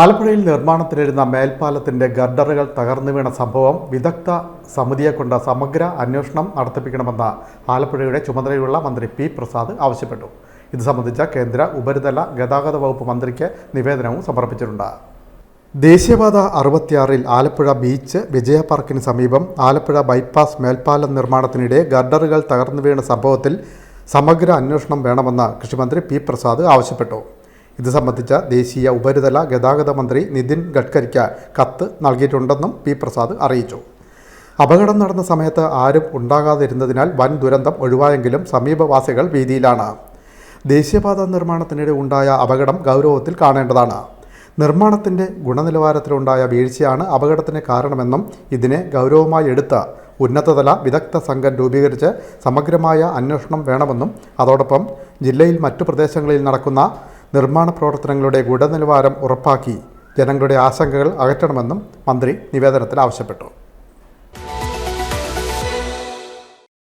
ആലപ്പുഴയിൽ നിർമ്മാണത്തിലിരുന്ന മേൽപ്പാലത്തിന്റെ ഗർഡറുകൾ തകർന്നു വീണ സംഭവം വിദഗ്ധ സമിതിയെ കൊണ്ട് സമഗ്ര അന്വേഷണം നടത്തിപ്പിക്കണമെന്ന് ആലപ്പുഴയുടെ ചുമതലയുള്ള മന്ത്രി പി പ്രസാദ് ആവശ്യപ്പെട്ടു. ഇത് സംബന്ധിച്ച കേന്ദ്ര ഉപരിതല ഗതാഗത വകുപ്പ് മന്ത്രിക്ക് നിവേദനവും സമർപ്പിച്ചിട്ടുണ്ട്. ദേശീയപാത അറുപത്തിയാറിൽ ആലപ്പുഴ ബീച്ച് വിജയ പാർക്കിന് സമീപം ആലപ്പുഴ ബൈപ്പാസ് മേൽപ്പാലം നിർമ്മാണത്തിനിടെ ഗർഡറുകൾ തകർന്നു വീണ സംഭവത്തിൽ സമഗ്ര അന്വേഷണം വേണമെന്ന് കൃഷിമന്ത്രി പി പ്രസാദ് ആവശ്യപ്പെട്ടു. ഇത് സംബന്ധിച്ച ദേശീയ ഉപരിതല ഗതാഗത മന്ത്രി നിതിൻ ഗഡ്കരിക്ക് കത്ത് നൽകിയിട്ടുണ്ടെന്നും പി പ്രസാദ് അറിയിച്ചു. അപകടം നടന്ന സമയത്ത് ആരും ഉണ്ടാകാതിരുന്നതിനാൽ വൻ ദുരന്തം ഒഴിവായെങ്കിലും സമീപവാസികൾ ഭീതിയിലാണ് ദേശീയപാത നിർമ്മാണത്തിനിടെ ഉണ്ടായ അപകടം ഗൗരവത്തിൽ കാണേണ്ടതാണ്. നിർമ്മാണത്തിന്റെ ഗുണനിലവാരത്തിലുണ്ടായ വീഴ്ചയാണ് അപകടത്തിന് കാരണമെന്നും ഇതിനെ ഗൗരവമായി എടുത്ത് ഉന്നതതല വിദഗ്ധ സംഘം രൂപീകരിച്ച് സമഗ്രമായ അന്വേഷണം വേണമെന്നും അതോടൊപ്പം ജില്ലയിൽ മറ്റു പ്രദേശങ്ങളിൽ നടക്കുന്ന നിർമ്മാണ പ്രവർത്തനങ്ങളുടെ ഗുണനിലവാരം ഉറപ്പാക്കി ജനങ്ങളുടെ ആശങ്കകൾ അകറ്റണമെന്നും മന്ത്രി നിവേദനത്തിൽ ആവശ്യപ്പെട്ടു.